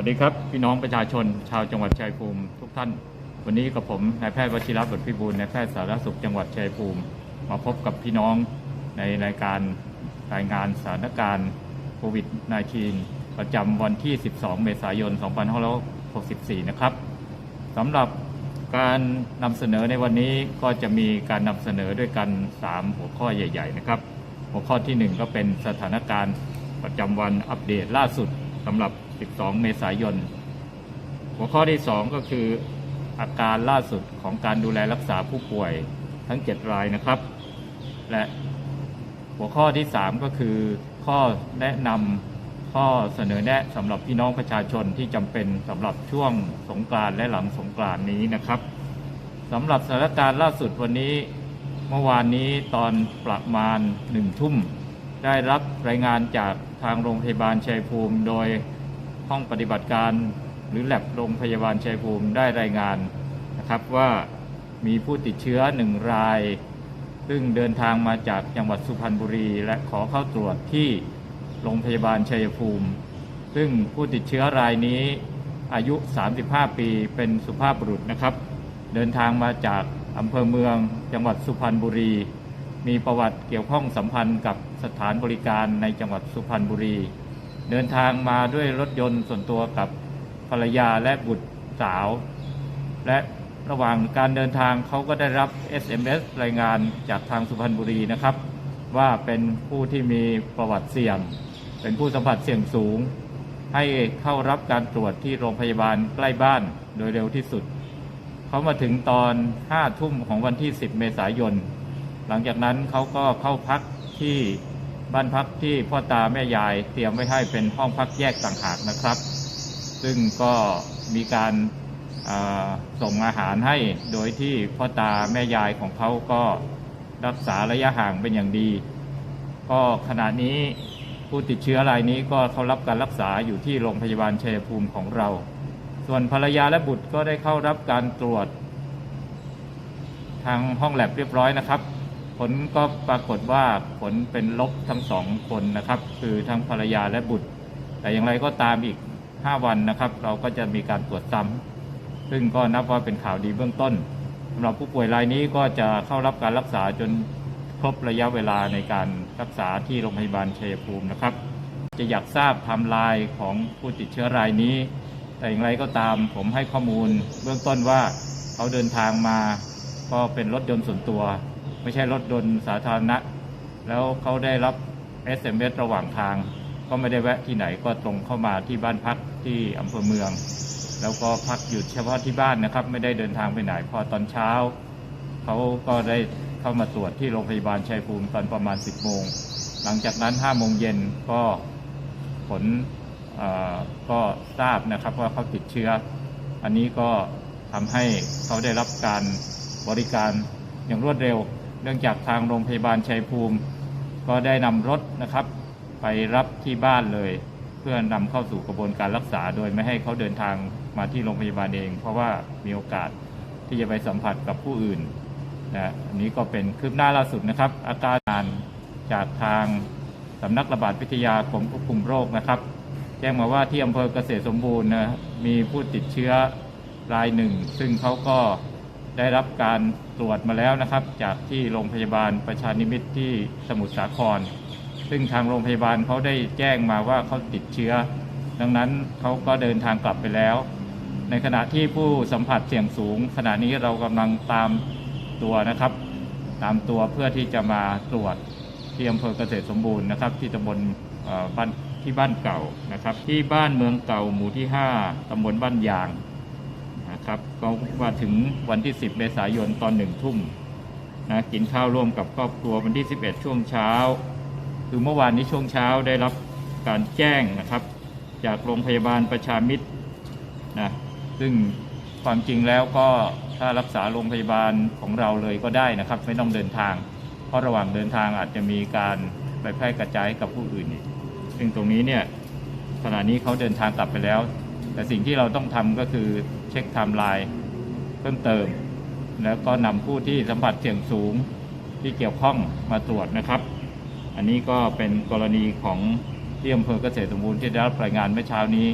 วัสดีครับ พี่น้องประชาชน ชาวจังหวัดชัยภูมิทุกท่าน วันนี้กับผมนายแพทย์วชิระบุตรพิบูลนายแพทย์สาธารณสุขจังหวัดชัยภูมิ มาพบกับพี่น้องในรายการรายงานสถานการณ์โควิด -19 ประจำวันที่ 12 เมษายน 2564 นะครับสำหรับการนำเสนอในวันนี้ก็จะมีการนำเสนอด้วยกัน 3 หัวข้อใหญ่ ๆ นะครับ หัวข้อทีหนึ่1 ก็เป็นสถานการณ์ประจำวันอัปเดตล่าสุดสำหรับ 12 เมษายน หัวข้อที่ 2 ก็คืออาการล่าสุดของการดูแลรักษาผู้ป่วยทั้ง 7 รายนะครับ และหัวข้อที่ 3 ก็คือ ข้อแนะนำข้อเสนอแนะสำหรับพี่น้องประชาชนที่จำเป็นสำหรับช่วงสงกรานต์และหลังสงกรานต์นี้นะครับสำหรับสถานการณ์ล่าสุดวันนี้เมื่อวานนี้ตอนประมาณหนึ่งทุ่ม ได้รับรายงานจากทางโรงพยาบาลชัยภูมิ โดย ห้องปฏิบัติการ หรือแลบโรงพยาบาลชัยภูมิได้รายงานนะครับว่ามีผู้ติดเชื้อหนึ่งราย ซึ่งเดินทางมาจากจังหวัดสุพรรณบุรี และขอเข้าตรวจที่โรงพยาบาลชัยภูมิ ซึ่งผู้ติดเชื้อรายนี้อายุ 35 ปีเป็นสุภาพบุรุษนะครับ เดินทางมาจากอำเภอเมืองจังหวัดสุพรรณบุรี มีประวัติเกี่ยวข้องสัมพันธ์กับสถานบริการในจังหวัดสุพรรณบุรี เดินทางมาด้วยรถยนต์ส่วนตัวกับภรรยาและบุตรสาว และระหว่างการเดินทางเขาก็ได้รับ SMS รายงานจากทางสุพรรณบุรีนะครับ ว่าเป็นผู้ที่มีประวัติเสี่ยง เป็นผู้สัมผัสเสี่ยงสูง ให้เข้ารับการตรวจที่โรงพยาบาลใกล้บ้านโดยเร็วที่สุด เขามาถึงตอน5ทุ่มของวันที่ 10 เมษายน หลังจากนั้นเขาก็เข้าพักที่ บ้านพักที่พ่อตาแม่ยายเตรียมไว้ให้เป็นห้องพักแยกต่างหากนะครับ ซึ่งก็มีการาส่งอาหารให้โดยที่พ่อตาแม่ยายของเขาก็รักษาระยะห่างเป็นอย่างดี ก็ขณะนี้ผู้ติดเชื้อรายนี้ก็เขารับการรักษาอยู่ที่โรงพยาบาลเชยภูมิของเรา ส่วนภรรยาและบุตรก็ได้เข้ารับการตรวจ ทางห้องแลบเรียบร้อยนะครับ ผลก็ปรากฏว่าผลเป็นลบทั้งสองคนนะครับ คือทั้งภรรยาและบุตร แต่อย่างไรก็ตามอีก 5 วันนะครับ เราก็จะมีการตรวจซ้ำซึ่งก็นับว่าเป็นข่าวดีเบื้องต้นสำหรับผู้ป่วยรายนี้ก็จะเข้ารับการรักษาจนครบระยะเวลาในการรักษาที่โรงพยาบาลเชยภูมินะครับ จะอยากทราบไทม์ไลน์ของผู้ติดเชื้อรายนี้ แต่อย่างไรก็ตามผมให้ข้อมูลเบื้องต้นว่าเขาเดินทางมาก็เป็นรถยนต์ส่วนตัว ไม่ใช่รถยนต์สาธารณะ แล้วเขาได้รับ SMS ระหว่างทาง ก็ไม่ได้แวะที่ไหนก็ตรงเข้ามาที่บ้านพักที่อำเภอเมือง แล้วก็พักอยู่เฉพาะที่บ้านนะครับ ไม่ได้เดินทางไปไหนพอตอนเช้าเขาก็ได้เข้ามาตรวจที่โรงพยาบาลชัยภูมิตอนประมาณ 10 โมง หลังจากนั้น 5 โมงเย็นก็ผลก็ทราบนะครับว่าเขาติดเชื้อ อันนี้ก็ทำให้เขาได้รับการบริการอย่างรวดเร็ว เนื่องจากทางโรงพยาบาลชัยภูมิ ก็ได้นำรถนะครับ ไปรับที่บ้านเลย เพื่อนำเข้าสู่กระบวนการรักษา โดยไม่ให้เขาเดินทางมาที่โรงพยาบาลเอง เพราะว่ามีโอกาสที่จะไปสัมผัสกับผู้อื่นนะอันนี้ก็เป็นคืบหน้าล่าสุดนะครับ อาการจากทางสำนักระบาดวิทยากรมควบคุมโรคนะครับ แจ้งมาว่าที่อำเภอเกษตรสมบูรณ์นะมีผู้ติดเชื้อรายหนึ่ง ซึ่งเขาก็ ได้รับการตรวจมาแล้วนะครับ จากที่โรงพยาบาลประชานิมิตที่สมุทรสาคร ซึ่งทางโรงพยาบาลเขาได้แจ้งมาว่าเขาติดเชื้อ ดังนั้นเขาก็เดินทางกลับไปแล้ว ในขณะที่ผู้สัมผัสเสี่ยงสูง ขณะนี้เรากำลังตามตัวนะครับ ตามตัวเพื่อที่จะมาตรวจที่อำเภอเกษตรสมบูรณ์นะครับ ที่ตำบลบ้านที่บ้านเก่านะครับ ที่บ้านเมืองเก่าหมู่ที่ 5ตำบลบ้านยาง นะครับก็มาถึงวันที่ 10 เมษายนตอนหนึ่งทุ่มนะกินข้าวร่วมกับครอบครัววันที่ 11 ช่วงเช้า คือเมื่อวานนี้ช่วงเช้าได้รับการแจ้งนะครับ จากโรงพยาบาลประชามิตรนะซึ่งความจริงแล้วก็ถ้ารักษาโรงพยาบาลของเราเลยก็ได้นะครับ ไม่ต้องเดินทาง เพราะระหว่างเดินทางอาจจะมีการไปแพร่กระจายกับผู้อื่นอีกซึ่งตรงนี้เนี่ยขณะนี้เขาเดินทางกลับไปแล้ว แต่สิ่งที่เราต้องทำก็คือ ช็คไทม์ไลน์เพิ่มเติม แล้วก็นำผู้ที่สัมผัสเสี่ยงสูงที่เกี่ยวข้องมาตรวจนะครับ อันนี้ก็เป็นกรณีของที่อำเภอเกษตรสมบูรณ์ที่ได้รับรายงานเมื่อเช้านี้